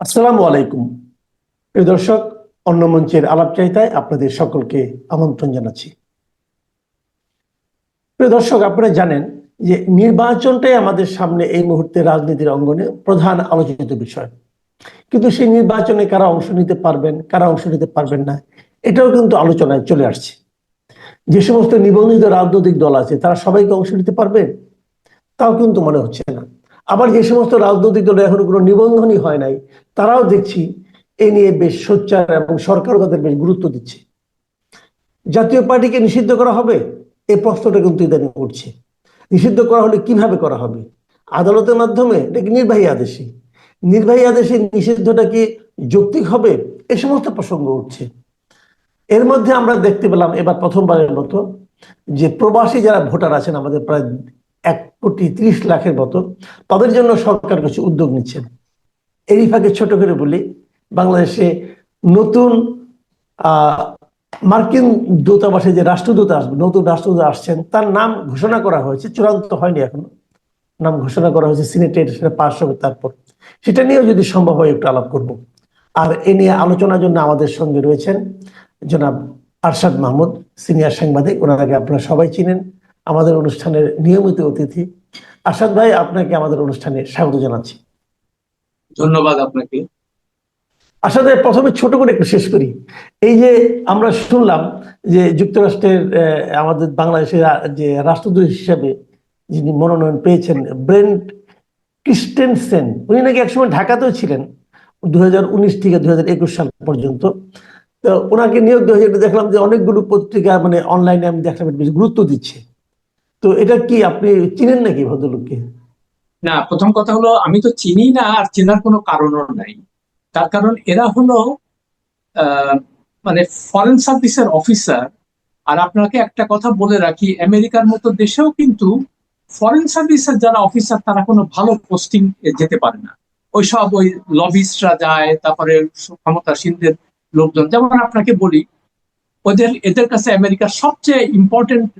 আসসালামু আলাইকুম। প্রিয় দর্শক, অন্য মঞ্চের আলাপ চাইতায় আপনাদের সকলকে আমন্ত্রণ জানাচ্ছি। প্রিয় দর্শক, আপনারা জানেন যে নির্বাচনটাই আমাদের সামনে এই মুহূর্তে রাজনীতির অঙ্গনে প্রধান আলোচিত বিষয়। কিন্তু সেই নির্বাচনে কারা অংশ নিতে পারবেন, কারা অংশ নিতে পারবেন না, এটাও কিন্তু আলোচনায় চলে আসছে। যে সমস্ত নিবন্ধিত রাজনৈতিক দল আছে, তারা সবাইকে অংশ নিতে পারবে? তাও কিন্তু মনে হচ্ছে না। আবার যে সমস্ত রাজনৈতিক দলে এখনও কোনো নিবন্ধনই হয় নাই, তারাও দেখছি এ নিয়ে বেশ সোচ্চার এবং সরকারও তাদের বেশ গুরুত্ব দিচ্ছে। জাতীয় পার্টিকে নিষিদ্ধ করা হবে? এই প্রশ্নটা কিন্তু ইদানিং উঠছে। নিষিদ্ধ করা হলে কীভাবে করা হবে? আদালতের মাধ্যমে নাকি নির্বাহী আদেশে? নির্বাহী আদেশে নিষিদ্ধটা কি যৌক্তিক হবে? এ সমস্ত প্রসঙ্গ উঠছে। এর মধ্যে আমরা দেখতে পেলাম এবার প্রথমবারের মতো যে প্রবাসী যারা ভোটার আছেন, আমাদের প্রায় এক কোটি ত্রিশ লাখের মতো। তাদের জন্য সরকার কিছু উদ্যোগ নিচ্ছেন এরই ফাঁকে ছোট করে বলি, বাংলাদেশে নতুন মার্কিন দূতাবাসে যে রাষ্ট্রদূত আসবে, নতুন রাষ্ট্রদূত আসছেন, তার নাম ঘোষণা করা হয়েছে, চূড়ান্ত হয়নি এখনও। নাম ঘোষণা করা হয়েছে সিনেটের সেটা পাশ হবে তারপর। সেটা নিয়েও যদি সম্ভব হয়, একটু আলাপ করব। আর এ নিয়ে আলোচনার জন্য আমাদের সঙ্গে রয়েছেন জনাব আরশাদ মাহমুদ, সিনিয়র সাংবাদিক, ওনাকে আপনারা সবাই চিনেন। আমাদের অনুষ্ঠানের নিয়মিত অতিথি। আসাদ ভাই আপনাকে আমাদের অনুষ্ঠানে স্বাগত জানাচ্ছি। ধন্যবাদ আপনাকে। ভাই প্রথমে ছোট করে একটু শেষ করি। এই যে আমরা শুনলাম যে যুক্তরাষ্ট্রের আমাদের বাংলাদেশের যে রাষ্ট্রদূত হিসেবে যিনি মনোনয়ন পেয়েছেন ব্রেন্ট ক্রিস্টেনসেন উনি নাকি একসময় ঢাকাতেও ছিলেন দু হাজার উনিশ থেকে দুই হাজার একুশ সাল পর্যন্ত। তো ওনাকে নিয়োগ দেওয়া হয়েছে, দেখলাম যে অনেকগুলো পত্রিকা মানে অনলাইনে আমি দেখলাম বেশ গুরুত্ব দিচ্ছে। তো এটা কি আপনি চিনেন নাকি ভদ্রলোককে? না, প্রথম কথা হলো, আমি তো চিনি না, আর চেনার কোনো কারণও নাই। তার কারণ এরা হলো মানে ফরেন সার্ভিসের অফিসার আর আপনাকে একটা কথা বলে রাখি, আমেরিকার মতো দেশেও কিন্তু ফরেন সার্ভিসের যারা অফিসার তারা কোনো ভালো পোস্টিং যেতে পারে না। ওই সব ওই লবিস্টরা যায়, তারপরে ক্ষমতাসীনদের লোকজন। যেমন আপনাকে বলি, ওদের, এদের কাছে আমেরিকার সবচেয়ে ইম্পর্টেন্ট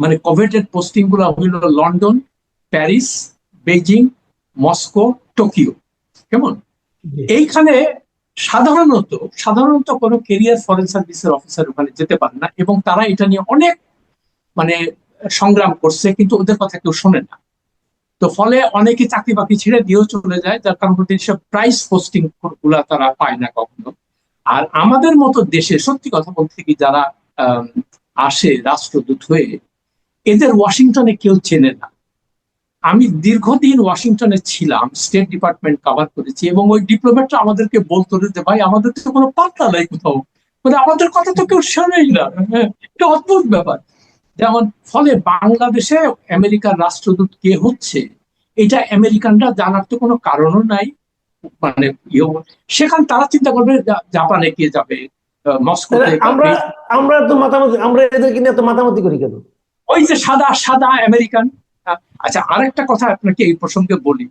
মানে কভেটেড পোস্টিংগুলো হইল London Paris Beijing Moscow Tokyo. কেমন? এইখানে সাধারণত সাধারণত কোনো কেরিয়ার ফরেন সার্ভিসের অফিসার ওখানে যেতে পারে না এবং তারা এটা নিয়ে অনেক মানে সংগ্রাম করছে কিন্তু ওদের কথা কেউ শোনে না। তো ফলে অনেকে চাকরি বাকরি ছেড়ে দিয়েও চলে যায় যার কারণ সব প্রাইস পোস্টিংগুলা তারা পায় না কখনো। আর আমাদের মতো দেশে সত্যি কথা বলতে কি যারা আসে রাষ্ট্রদূত হয়ে এদের ওয়াশিংটনে কেউ চেনে না। আমি দীর্ঘদিন ওয়াশিংটনে ছিলাম স্টেট ডিপার্টমেন্ট কভার করেছি এবং ওই ডিপ্লোমেটরা আমাদেরকে বলতো যে ভাই আমাদের তো কোনো পাত্তা নাই কোথাও। মানে আমাদের কথা তো কেউ শোনেই না। হ্যাঁ, এটা অদ্ভুত ব্যাপার। যেমন ফলে বাংলাদেশে আমেরিকার রাষ্ট্রদূত কে হচ্ছে এটা আমেরিকানরা জানার তো কোনো কারণও নাই। মানে সেখানে তারা চিন্তা করবে জাপানে কে যাবে আহ, মস্কোতে আমরা আমরা তো মাতামাতি আমরা এদেরকে নিয়ে তো মাতামাতি করি কেন? ওই যে সাদা সাদা আমেরিকান। আচ্ছা আরেকটা কথা আপনাকে এই প্রসঙ্গে বলি।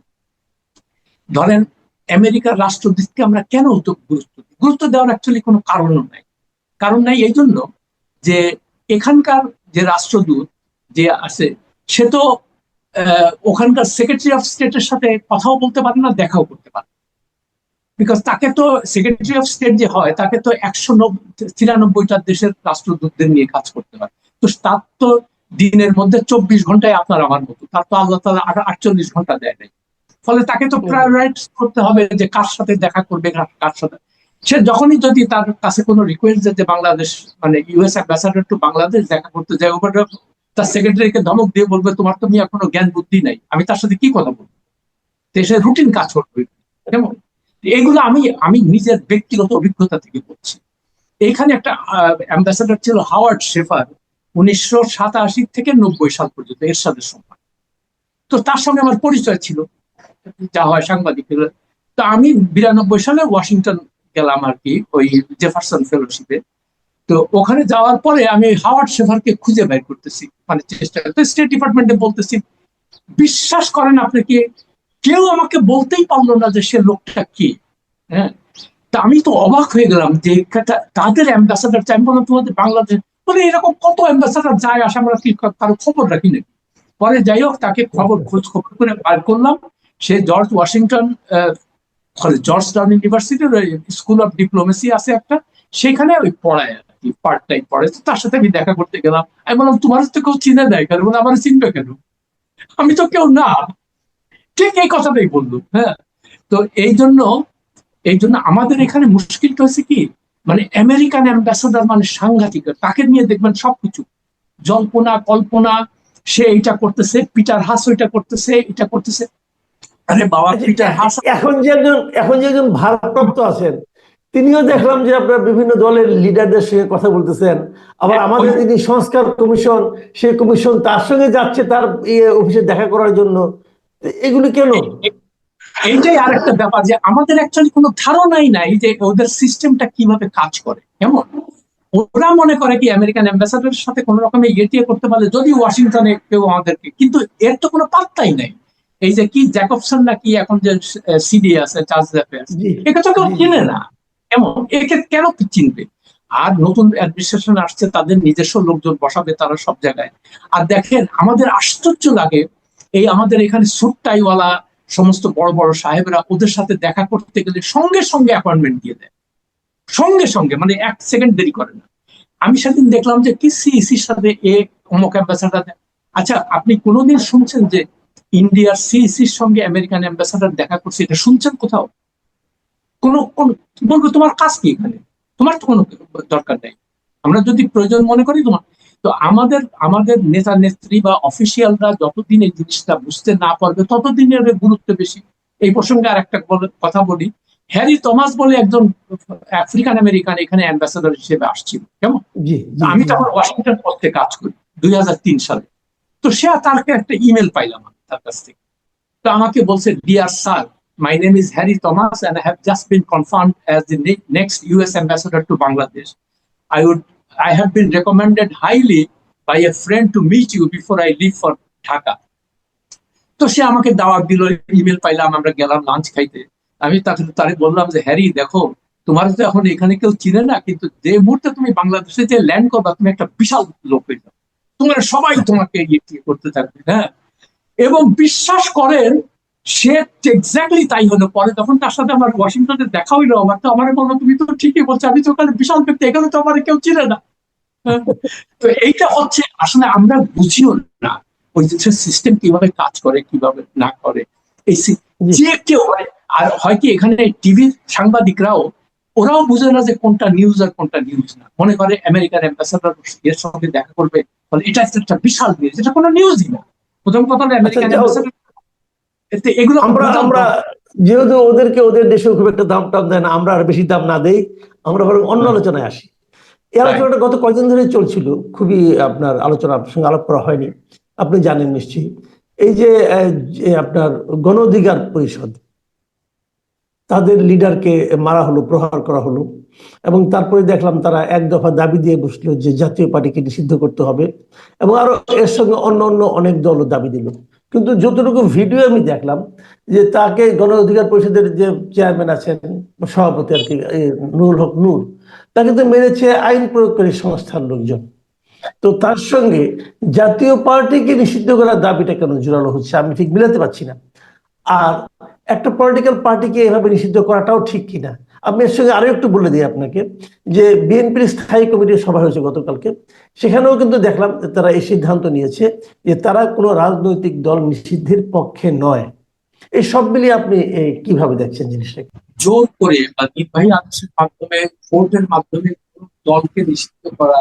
ধরেন, আমেরিকার রাষ্ট্রদূতকে আমরা কেন গুরুত্ব দিই? গুরুত্ব দেওয়ার অ্যাকচুয়ালি কোনো কারণও নাই। কারণ নাই এই জন্য যে এখানকার যে রাষ্ট্রদূত যে আছে, সে তো ওখানকার সেক্রেটারি অফ স্টেটের সাথে কথাও বলতে পারে না, দেখাও করতে পারে বিকজ তাকে তো সেক্রেটারি অফ স্টেট যে হয়, তাকে তো একশো তিরানব্বইটা দেশের রাষ্ট্রদূতদের নিয়ে কাজ করতে হয়। তো তার তো দিনের মধ্যে চব্বিশ ঘন্টায় আপনার আমার মতো। তার তো আল্লাহ তালা আটচল্লিশ ঘণ্টা দেয় নাই। ফলে তাকে তো প্রায়োরাইজ করতে হবে যে কার সাথে দেখা করবে কার- সাথে। সে যখনই যদি তার কাছে কোনো রিকোয়েস্ট যে বাংলাদেশ মানে ইউএস অ্যাম্বাসাডার টু বাংলাদেশ দেখা করতে যায় ওখানে তার সেক্রেটারিকে ধমক দিয়ে বলবে তোমার তো মিয়া কোনো জ্ঞান বুদ্ধি নাই। আমি তার সাথে কি কথা বলব? তো সে রুটিন কাজ করবে। কেমন? এগুলো আমি আমি নিজের ব্যক্তিগত অভিজ্ঞতা থেকে বলছি। এইখানে একটা অ্যাম্বাসাডার ছিল হাওয়ার্ড শেফার উনিশশো সাতাশি থেকে নব্বই সাল পর্যন্ত এরশাদের সময় তো তার সঙ্গে আমার পরিচয় ছিল। যা হয় সাংবাদিক তো আমি বিরানব্বই সালে ওয়াশিংটন গেলাম আর কি, ওই জেফারসন ফেলোশিপে। তো ওখানে যাওয়ার পরে আমি হাওয়ার্ড শেফারকে খুঁজে বের করতেছি। মানে চেষ্টা করতে স্টেট ডিপার্টমেন্টে বলতেছি, বিশ্বাস করেন আপনি কি? কেউ আমাকে বলতেই পারল না যে সে লোকটা কি? হ্যাঁ? তা আমি তো অবাক হয়ে গেলাম যে তাদের অ্যাম্বাসাডার চাই বললাম তোমাদের বাংলাদেশ বলে এরকম কত অ্যাম্বাসাডার যায় আসে আমরা কি কারও খবর রাখি নাকি? পরে যাই হোক, তাকে খবর, খোঁজ খবর করে বার করলাম। সে জর্জ ওয়াশিংটন জর্জ টাউন ইউনিভার্সিটির স্কুল অফ ডিপ্লোমেসি আছে একটা। সেখানে ওই পড়ায় আর কি পার্ট টাইম পড়ে তার সাথে আমি দেখা করতে গেলাম। আমি বললাম, তোমার তো কেউ চিনে দেয় কেন? বলে, আমার চিনবে কেন? আমি তো কেউ না। ঠিক এই কথাটাই বলল হ্যাঁ। তো এই জন্য এই জন্য আমাদের এখানে মুশকিলটা হচ্ছে কি? মানে আমেরিকান অ্যাম্বাসাডার মানে সাংঘাতিক। তাকে নিয়ে দেখবেন সবকিছু। জল্পনা কল্পনা সে এইটা করতেছে পিটার হাস ওইটা করতেছে এটা করতেছে। আরে বাবা পিটার হাস এখন যে একজন এখন যে একজন ভারপ্রাপ্ত আছেন তিনিও দেখলাম যে আপনার বিভিন্ন দলের লিডারদের সঙ্গে কথা বলতেছেন। আবার হ্যাঁ, আমাদের যিনি সংস্কার কমিশন সেই কমিশন তার সঙ্গে যাচ্ছে তার ইয়ে অফিসে দেখা করার জন্য। এগুলি কেন? এইটাই আর একটা ব্যাপার যে আমাদের অ্যাকচুয়ালি কোনো ধারণাই নাই যে ওদের সিস্টেমটা কীভাবে কাজ করে কেমন? ওরা মনে করে কি আমেরিকান অ্যাম্বাসাডারের সাথে কোনো রকমে ইয়ে করতে পারলে যদি ওয়াশিংটনে কেউ আমাদেরকে কিন্তু এর তো কোনো পাত্তাই নাই। এই যে কি জ্যাকবসন নাকি এখন যে সিডি আছে চার্জ অ্যাফেয়ার্স জি একে তো কেউ। চেনে না। কেমন? একে কেন চিনবে? আর নতুন অ্যাডমিনিস্ট্রেশন আসছে তাদের নিজস্ব লোকজন বসাবে তারা সব জায়গায়। আর দেখেন আমাদের আশ্চর্য লাগে এই আমাদের এখানে সুটটাইওয়ালা সমস্ত বড় বড় সাহেবরা ওদের সাথে দেখা করতে গেলে সঙ্গে সঙ্গে অ্যাপয়েন্টমেন্ট দিয়ে দেয়। সঙ্গে সঙ্গে মানে এক সেকেন্ড দেরি করে না। আমি সেদিন দেখলাম যে কি সিইসির সাথে এ অমুক অ্যাম্বাসাডার আচ্ছা আপনি কোনোদিন শুনছেন যে ইন্ডিয়ার সিইসির সঙ্গে আমেরিকান অ্যাম্বাসাডার দেখা করছে এটা শুনছেন কোথাও? কোন কোন, বলব তোমার কাজ কি এখানে? তোমার তো কোনো দরকার নেই। আমরা যদি প্রয়োজন মনে করি তোমার তো আমাদের আমাদের নেতা নেত্রী বা অফিসিয়ালরা যতদিন এই জিনিসটা বুঝতে না পারবে ততদিন এর গুরুত্ব বেশি। এই প্রসঙ্গে আর একটা কথা বলি। হ্যারি থমাস বলে একজন আফ্রিকান আমেরিকান এখানে অ্যাম্বাসাডার হিসেবে আসছিল কেমন? আমি। তখন ওয়াশিংটন পথে কাজ করি দুই তিন সালে। তো সে তারকে একটা ইমেল পাইলাম তার কাছ থেকে। তো আমাকে বলছে dear sir my name is Harry Thomas and I have just been confirmed as the next US ambassador to Bangladesh I would I have been recommended highly by a friend to meet you before I leave for Dhaka তো সে আমাকে দাওয়াত দিল email পাইলাম, আমরা গেলাম lunch খাইতে। আমি তাকে, তারে বললাম যে, হ্যারি, দেখো, তোমার তো এখন এখানে কেউ চিনে না, কিন্তু যে মুহূর্তে তুমি বাংলাদেশে যে ল্যান্ড করবা, তুমি একটা বিশাল লোক হয়ে যাবে তোমার সবাই তোমাকে ইয়ে করতে থাকবে হ্যাঁ? এবং বিশ্বাস করেন, সে এক্স্যাক্টলি তাই হলো। পরে তখন তার সাথে আমার ওয়াশিংটনে দেখা হইল, আমার তো, আমার বলল তুমি তো ঠিকই বলছো, আমি তো ওখানে বিশাল ব্যক্তি, এখানে তো আমার কেউ চিনে না? তো এইটা হচ্ছে আসলে আমরা বুঝিও না ওই জিনিসের সিস্টেম কীভাবে কাজ করে কীভাবে না করে। এই যে কেউ আর হয় কি এখানে টিভি সাংবাদিকরাও ওরাও বুঝে না যে কোনটা নিউজ আর কোনটা নিউজ না। মনে করে আমেরিকান অ্যাম্বাসাডার এর সঙ্গে দেখা করবে বলে এটা একটা বিশাল নিউজ এটা কোনো নিউজই না। প্রথম কথা হলো আমেরিকান আচ্ছা, অ্যাম্বাসাডার এগুলো আমরা আমরা যেহেতু ওদেরকে ওদের দেশে খুব একটা দাম টাম দেয় না আমরা আর বেশি দাম না দেই আমরা বরং অন্য আলোচনায় আসি। এই আলোচনাটা গত কয়েকদিন ধরে চলছিল খুবই আপনার আলোচনা আপনার সঙ্গে আলাপ করা হয়নি। আপনি জানেন নিশ্চয়ই। এই যে আপনার গণ অধিকার পরিষদ তাদের লিডারকে মারা হলো প্রহার করা হলো এবং তারপরে দেখলাম তারা এক দফা দাবি দিয়ে বসল যে জাতীয় পার্টিকে নিষিদ্ধ করতে হবে এবং আরও এর সঙ্গে অন্য অন্য অনেক দলও দাবি দিল। কিন্তু যতটুকু ভিডিও আমি দেখলাম, যে তাকে গণ অধিকার পরিষদের যে চেয়ারম্যান আছেন, সভাপতি আর কি নুরুল হক নূর, তাকে তো মেরেছে আইন প্রয়োগকারী সংস্থার লোকজন। তো তার সঙ্গে জাতীয় পার্টিকে নিষিদ্ধ করার দাবিটা কেন জোরালো হচ্ছে, আমি ঠিক মিলাতে পারছি না। আর একটা পলিটিক্যাল পার্টিকে এভাবে নিষিদ্ধ করাটাও ঠিক কিনা আমি এর সঙ্গে আরও একটু বলে দিই আপনাকে, যে বিএনপির স্থায়ী কমিটির সভা হয়েছে গতকালকে, সেখানেও কিন্তু দেখলাম তারা এই সিদ্ধান্ত নিয়েছে যে তারা কোনো রাজনৈতিক দল নিষিদ্ধের পক্ষে নয়। এই সব মিলিয়ে আপনি কীভাবে দেখছেন জিনিসটাকে জোর করে বা নির্বাহী আদেশের মাধ্যমে, ভোটের মাধ্যমে দলকে নিষিদ্ধ করা,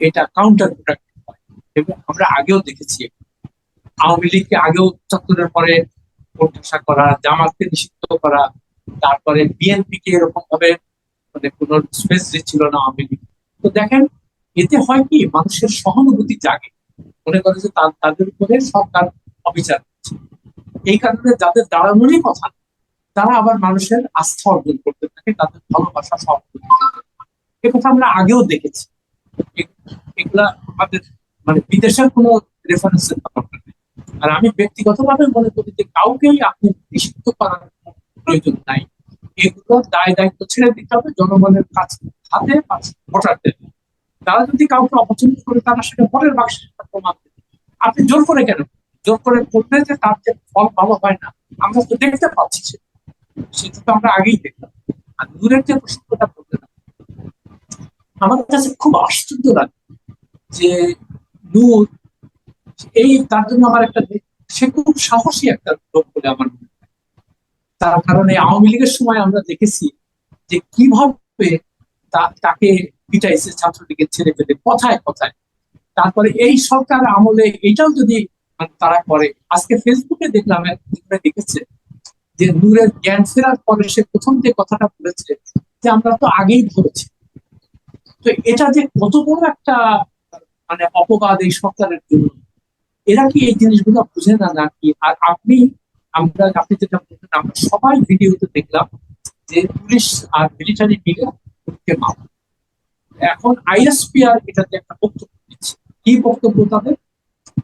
এটা কাউন্টার প্রোডাক্টিভ হয়। এবং আমরা আগেও দেখেছি আওয়ামী লীগকে আগেও চত্বরের পরে প্রত্যাশা করা, জামাতকে নিষিদ্ধ করা তারপরে বিএনপি কে এরকম ভাবে মানে কোনো স্পেস দিচ্ছিল না আওয়ামী লীগ তো দেখেন, এতে হয় কি, মানুষের সহানুভূতি জাগে। মনে করে যে তাদের উপরে সরকার অবিচার করছে। এই কারণে যাদের দাঁড়ানোরই কথা, তারা আবার মানুষের আস্থা অর্জন করতে থাকে, তাদের ভালোবাসা সব। এ কথা আমরা আগেও দেখেছি। এগুলা আমাদের মানে বিদেশের কোনো রেফারেন্সের দরকার নেই আর আমি ব্যক্তিগতভাবে মনে করি যে কাউকেই আপনি নিষিদ্ধ করার প্রয়োজন নাই। এগুলো দায় দায়িত্ব ছেড়ে দিতে হবে, জনগণের কাছে হাতে ভোটারদের তারা যদি কাউকে অপছন্দ করে, তারা সেটা ভোটের বাক্সে প্রমাণ আপনি জোর করে কেন? জোর করে করলে যে তার যে ফল ভালো হয় না, আমরা তো দেখতে পাচ্ছি। সেটা তো আমরা আগেই দেখলাম। আর নূরের যে প্রসঙ্গটা বললেন আমার কাছে খুব আশ্চর্য লাগে যে নূর, এই তার জন্য আমার একটা সে খুব সাহসী একটা লোক বলে আমার মনে। তার কারণে আওয়ামী লীগের সময় আমরা দেখেছি যে কীভাবে তাকে পিটাইছে ছাত্রলীগের ছেড়ে ফেলে, কথায় কথায়। তারপরে এই সরকার আমলে এটাও যদি তারা করে, আজকে ফেসবুকে দেখলাম দেখেছে যে নূরের জ্ঞান ফেরার পরে সে প্রথম যে কথাটা বলেছে যে আমরা তো আগেই ধরেছি। তো এটা যে কত বড় একটা মানে অপবাদ এই সরকারের জন্য, এরা কি এই জিনিসগুলো বুঝে না নাকি? আর আপনি আমরা আপনি যেটা বললেন, আমরা সবাই ভিডিওতে দেখলাম যে পুলিশ আর মিলিটারি মিলে মামলা এখন আইএসপিআর এটাতে একটা বক্তব্য দিচ্ছে। কি বক্তব্য তাদের?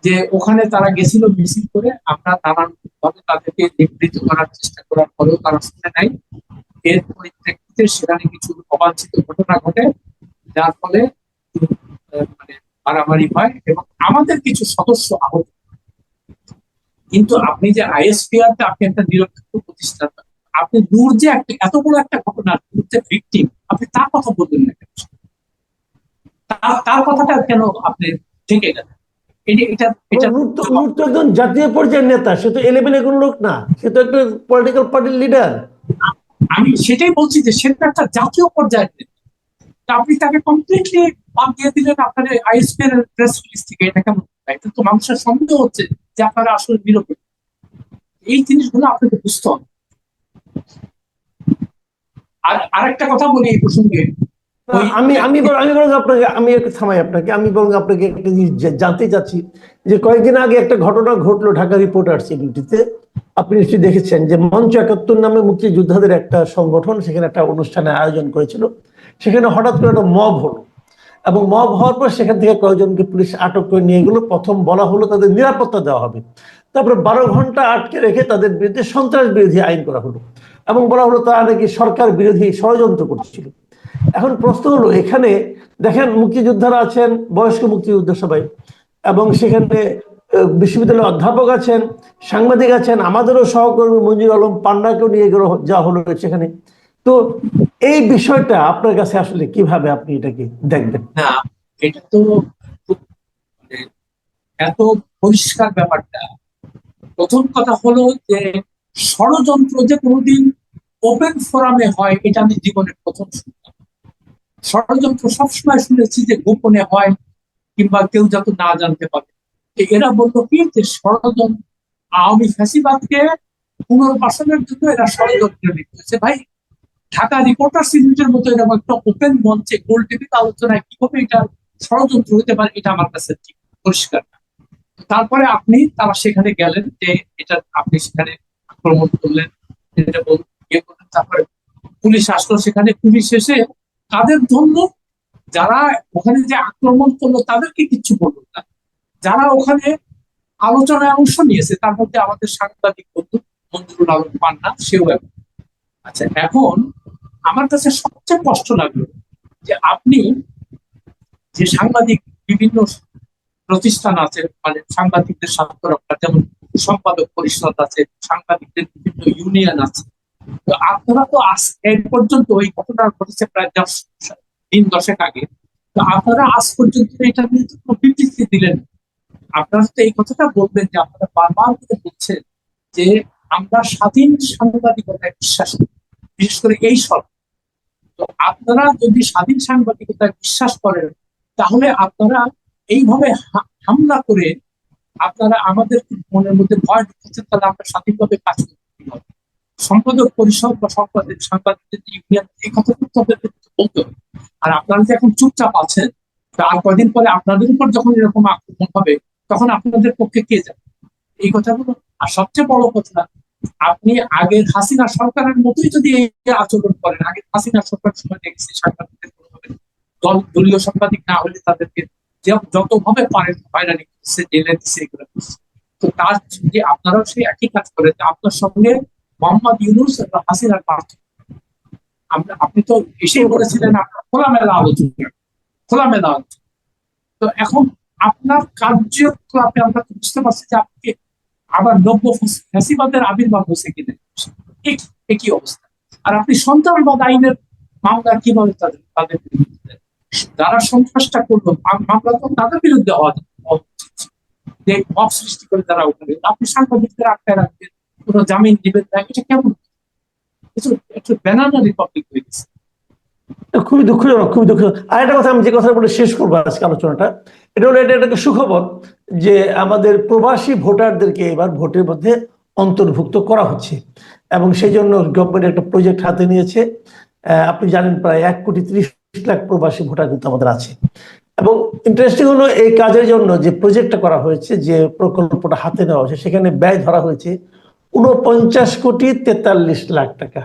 যে ওখানে তারা গেছিল মিছিল করে, আমরা নানান ভাবে তাদেরকে নিবৃত করার চেষ্টা করার পরেও তারা শুনে নাই। এর পরিপ্রেক্ষিতে সেখানে কিছু অবাঞ্ছিত ঘটনা ঘটে, যার ফলে মানে মারামারি হয় এবং আমাদের কিছু সদস্য আহত। কিন্তু আপনি যে আইএসপিআর আপনি একটা নিরপেক্ষ প্রতিষ্ঠান আপনি দূর যে একটা এত বড় একটা ঘটনা দূর যে ভিকটিম আপনি তার কথা বলবেন না কেন? তার- তার কথাটা কেন আপনি থেকে গেলেন? একজন জাতীয় পর্যায়ের নেতা সে তো কোনো লোক না সে তো একটা পলিটিক্যাল পার্টির লিডার আমি সেটাই বলছি যে সেটা একটা জাতীয় পর্যায়ের নেতা। আপনি তাকে কমপ্লিটলি বাদ দিয়ে দিলেন আপনার এর প্রেস রিলিজ থেকে এটা কেমন? এটা তো মানুষের সন্দেহ হচ্ছে যে আপনারা আসলে নিরপেক্ষ। এই জিনিসগুলো আপনাকে বুঝতে হবে। আর আরেকটা কথা বলি এই প্রসঙ্গে। আমি আমি আমি বরং আপনাকে আমি একটু থামাই আপনাকে। আমি বরং আপনাকে একটা জিনিস জানতে চাচ্ছি যে কয়েকদিন আগে একটা ঘটনা ঘটলো ঢাকা রিপোর্টার্স ইউনিটিতে আপনি নিশ্চয়ই দেখেছেন যে মঞ্চ একাত্তর নামে মুক্তিযোদ্ধাদের একটা সংগঠন সেখানে একটা অনুষ্ঠানের আয়োজন করেছিল। সেখানে হঠাৎ করে একটা মব হলো। এবং মব হওয়ার পর সেখান থেকে কয়েকজনকে পুলিশ আটক করে নিয়ে গেলো। প্রথম বলা হলো তাদের নিরাপত্তা দেওয়া হবে। তারপরে বারো ঘণ্টা আটকে রেখে তাদের বিরুদ্ধে সন্ত্রাস বিরোধী আইন করা হলো। এবং বলা হলো তারা নাকি সরকার বিরোধী ষড়যন্ত্র করছিল। এখন প্রশ্ন হলো, এখানে দেখেন মুক্তিযোদ্ধারা আছেন, বয়স্ক মুক্তিযোদ্ধা সবাই। এবং সেখানে বিশ্ববিদ্যালয়ের অধ্যাপক আছেন, সাংবাদিক আছেন, আমাদেরও সহকর্মী মঞ্জুর আলম পান্ডাকেও নিয়ে গেল, যা হলো সেখানে। তো এই বিষয়টা আপনার কাছে আসলে কীভাবে আপনি এটাকে দেখবেন? না, এটা তো মানে এত পরিষ্কার ব্যাপারটা। প্রথম কথা হলো যে ষড়যন্ত্র যে কোনোদিন ওপেন ফোরামে হয়, এটা আমি জীবনে প্রথম শুনলাম। ষড়যন্ত্র সবসময় শুনেছি যে গোপনে হয় কিংবা কেউ যাতে না জানতে পারে। এরা বলতো কি যে ষড়যন্ত্র, আওয়ামী ফ্যাসিবাদকে পুনর্বাসনের জন্য এরা ষড়যন্ত্র লিখতেছে ভাই ঢাকা রিপোর্টার্স ইউনিটের মতো এরকম একটা ওপেন মঞ্চে গোল টিভিতে আলোচনায় কীভাবে এটা ষড়যন্ত্র হতে পারে, এটা আমার কাছে ঠিক পরিষ্কার। তারপরে আপনি, তারা সেখানে গেলেন, যে এটা আপনি সেখানে আক্রমণ করলেন, এটা ইয়ে তারপরে পুলিশ আসলো সেখানে, পুলিশ এসে তাদের জন্য যারা ওখানে যে আক্রমণ করল, তাদেরকে কিচ্ছু বলল না যারা ওখানে আলোচনায় অংশ নিয়েছে, তার মধ্যে আমাদের সাংবাদিক বন্ধু মঞ্জুরুল আলম পান্না, সেও একজন। আচ্ছা এখন আমার কাছে সবচেয়ে কষ্ট লাগল যে আপনি যে সাংবাদিক বিভিন্ন প্রতিষ্ঠান আছে মানে সাংবাদিকদের স্বার্থ রক্ষা যেমন সম্পাদক পরিষদ আছে, সাংবাদিকদের বিভিন্ন ইউনিয়ন আছে, তো আপনারা তো আজ এই পর্যন্ত ওই ঘটনা ঘটেছে প্রায় দশ, দিন দশেক আগে, তো আপনারা আজ পর্যন্ত এটা নিয়ে বিবৃতি দিলেন আপনারা তো এই কথাটা বলবেন যে আপনারা বারবার করে বলছেন যে আমরা স্বাধীন সাংবাদিকতায় বিশ্বাস করি, বিশেষ করে এই সরকার তো আপনারা যদি স্বাধীন সাংবাদিকতায় বিশ্বাস করেন, তাহলে আপনারা এইভাবে হামলা করে আপনারা আমাদের মনের মধ্যে ভয় ঢুকাচ্ছেন তাহলে আমরা স্বাধীনভাবে কাজ করতে না। সম্পাদক পরিষদ বা সম্পাদক সাংবাদিকদের ইউনিয়ন এই কথা বলতে হবে। আর আপনারা যে এখন চুপচাপ আছেন আর কয়দিন পরে আপনাদের উপর যখন এরকম আক্রমণ হবে, তখন আপনাদের পক্ষে কে যাবে? এই কথাগুলো আর সবচেয়ে বড় কথা, আপনি আগের হাসিনা সরকারের মতোই যদি এই আচরণ করেন, আগে হাসিনা সরকার সময় দেখেছি, সাংবাদিকদের দল, দলীয় সাংবাদিক না হলে তাদেরকে যতভাবে পারেন হয়রানি করছে, জেলে দিচ্ছে এগুলো। তো তার যে, আপনারাও সেই একই কাজ করেন আপনার সঙ্গে মোহাম্মদ ইউনুস এবং হাসিনার পার্থক্য। আপনি তো এসেই বলেছিলেন, আপনার খোলামেলা আলোচনা খোলামেলা আলোচনা। তো এখন আপনার কার্যকলাপে আমরা বুঝতে পারছি যে, আপনি আবার নব্য ফ্যাসিবাদের আবির্ভাব হয়েছে কিনা? একই অবস্থা? আর আপনি সন্ত্রাসবাদ আইনের মামলা কীভাবে তাদের তাদের বিরুদ্ধে? যারা সন্ত্রাসটা করল মামলা তো তাদের বিরুদ্ধে হওয়া সৃষ্টি করে তারা ওখানে আপনি সাংবাদিকদের আটকায় রাখবেন, কোনো জামিন দিবেন না, এটা কেমন? একটু ব্যানানা রিপাবলিক হয়ে গেছে। খুবই দুঃখজনক খুবই দুঃখজনক। আর একটা কথা আমি যে কথা বলে শেষ করব আজকে আলোচনাটা। এটা হলো, এটা একটা সুখবর যে আমাদের প্রবাসী ভোটারদেরকে এবার ভোটের মধ্যে অন্তর্ভুক্ত করা হচ্ছে। এবং সেই জন্য গভর্নমেন্ট একটা প্রজেক্ট হাতে নিয়েছে। আপনি জানেন প্রায় এক কোটি ত্রিশ লাখ প্রবাসী ভোটার কিন্তু আমাদের আছে। এবং ইন্টারেস্টিং হলো এই কাজের জন্য যে প্রজেক্টটা করা হয়েছে, যে প্রকল্পটা হাতে নেওয়া হয়েছে, সেখানে ব্যয় ধরা হয়েছে উনপঞ্চাশ কোটি তেতাল্লিশ লাখ টাকা।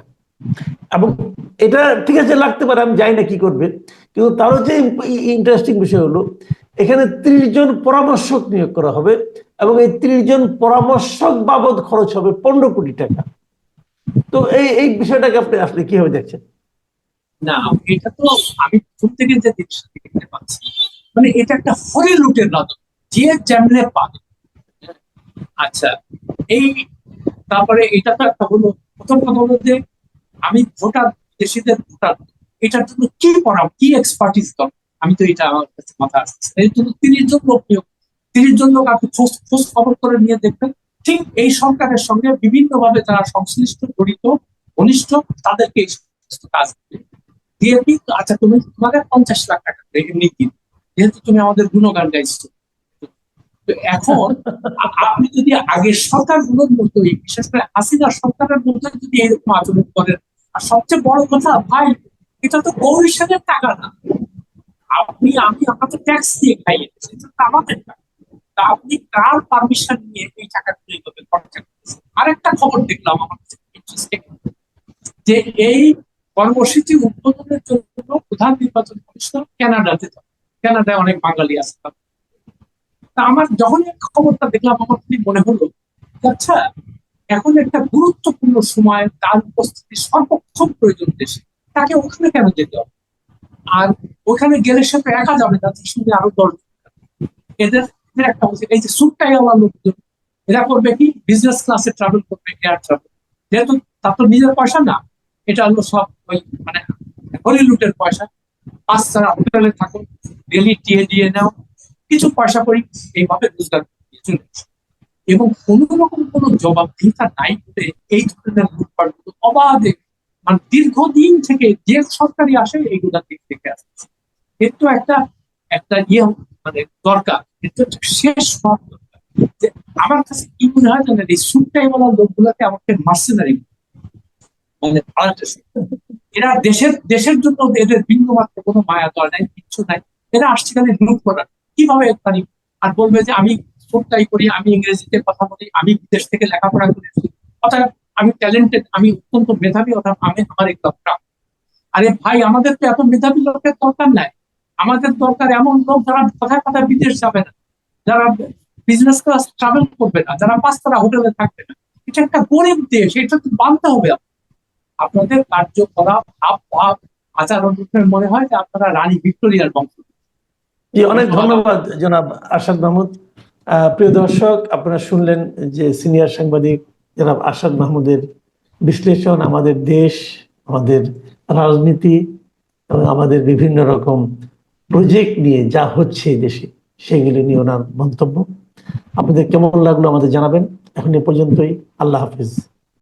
এবং এটা ঠিক আছে, লাগতে পারে, আমি জানি না কি করবে। কিন্তু তারও যে ইন্টারেস্টিং বিষয় হলো এখানে ত্রিশ জন পরামর্শক নিয়োগ করা হবে এবং এই ত্রিশ জন পরামর্শক বাবদ খরচ হবে পনেরো কোটি টাকা। তো এই এই বিষয়টাকে আপনি আসলে কীভাবে দেখছেন? না, এটা তো আমি থেকে যে দেখতে পাচ্ছি মানে এটা একটা হরে লুটের রাজত্ব। যে যেমনে পাবে আচ্ছা এই, তারপরে এটা তো একটা হলো, প্রথম কথা হলো যে আমি ভোটার, দেশিদের ভোটার, এটার জন্য কি পড়াম কি এক্সপার্টিস দরকার? আমি তো এটা আমার কাছে মাথা আসছে। এর জন্য তিরিশ জন লোক নিয়োগ। তিরিশ জন লোক আপনি খোঁজ খোঁজ খবর করে নিয়ে দেখবেন। ঠিক এই সরকারের সঙ্গে বিভিন্ন ভাবে যারা সংশ্লিষ্ট, জড়িত, ঘনিষ্ঠ, তাদেরকে এই সমস্ত কাজ দিয়ে। কি? আচ্ছা তুমি তোমাকে পঞ্চাশ লাখ টাকা এমনি কি? যেহেতু তুমি আমাদের গুণগান গাইছো। তো এখন আপনি যদি আগের সরকারগুলোর মতোই, বিশেষ করে হাসিনা সরকারের মধ্যে যদি এরকম আচরণ করেন, আর সবচেয়ে বড় কথা, ভাই, এটা তো কমিশনের টাকা না। আপনি, আমি আমাকে ট্যাক্স দিয়ে দিচ্ছি এটা তো আমাদের টাকা তা আপনি কার পারমিশন নিয়ে এই টাকাগুলো এইভাবে খরচা আরেকটা খবর দেখলাম আমার যে এই কর্মসূচি উদ্বোধনের জন্য প্রধান নির্বাচন কমিশনার কানাডাতে যান। কানাডায় অনেক বাঙালি আছে। তা আমার যখনই এই খবরটা দেখলাম, আমার খুবই মনে হলো আচ্ছা এখন একটা গুরুত্বপূর্ণ সময়, তার উপস্থিতি সর্বক্ষণ প্রয়োজন দেশে। তাকে ওখানে কেন যেতে হবে? আর ওখানে গেলে সে তো একা যাবে না, তার সঙ্গে আরও দশ এদের একটা হচ্ছে এই যে সুটটাই আমার লোকজন এরা করবে কি? বিজনেস ক্লাসে ট্রাভেল করবে এয়ার ট্রাভেল যেহেতু তার তো নিজের পয়সা না, এটা হলো সব ওই মানে হলিলুটের পয়সা। পাঁচ ছাড়া হোটেলে থাকো ডেলি টিয়ে দিয়ে নাও, কিছু পয়সা করি, এইভাবে রোজগার এবং কোনো রকম কোনো জবাবদিহিতা নাই বলে এই ধরনের লুটপাট, অবাধে মানে দীর্ঘদিন থেকে যে সরকারি আসে, এইগুলা দিক থেকে আসছে এর তো একটা একটা ইয়ে মানে দরকার। শেষ যে আমার কাছে কি মনে হয় জানেন, এই সুটটাই বলা লোকগুলোকে আমাকে মার্সেনারি মানে এরা দেশের দেশের জন্য এদের বিন্দু মাত্র কোনো মায়া দর নাই, কিচ্ছু নাই। এরা আসছে খালি লুট করার। কীভাবে মানে আর বলবে যে আমি সুটটাই করি, আমি ইংরেজিতে কথা বলি, আমি বিদেশ থেকে লেখাপড়া করেছি অর্থাৎ আমি ট্যালেন্টেড আমি অত্যন্ত মেধাবী, অর্থাৎ আমি আমার এই দরকার আরে ভাই, আমাদের তো এত মেধাবী লোকের দরকার নাই। আমাদের দরকার এমন লোক যারা কথায় কথায় বিদেশ যাবে না। যারা বিজনেস ক্লাস ট্রাভেল করবে না, যারা পাঁচতলা হোটেলে থাকবে না। এটা একটা গরিব দেশ, এটা তো মানতে হবে আপনাদের কার্যকলাপ, ভাব ভাব আচার অনুষ্ঠানে মনে হয় যে আপনারা রানী ভিক্টোরিয়ার বংশ। অনেক ধন্যবাদ, জনাব আরশাদ মাহমুদ। প্রিয় দর্শক, আপনারা শুনলেন যে সিনিয়র সাংবাদিক জনাব আসাদ মাহমুদের বিশ্লেষণ, আমাদের দেশ, আমাদের রাজনীতি এবং আমাদের বিভিন্ন রকম প্রজেক্ট নিয়ে যা হচ্ছে দেশে, সেগুলি নিয়ে ওনার মন্তব্য। আপনাদের কেমন লাগল আমাদের জানাবেন? এখন এ পর্যন্তই। আল্লাহ হাফিজ।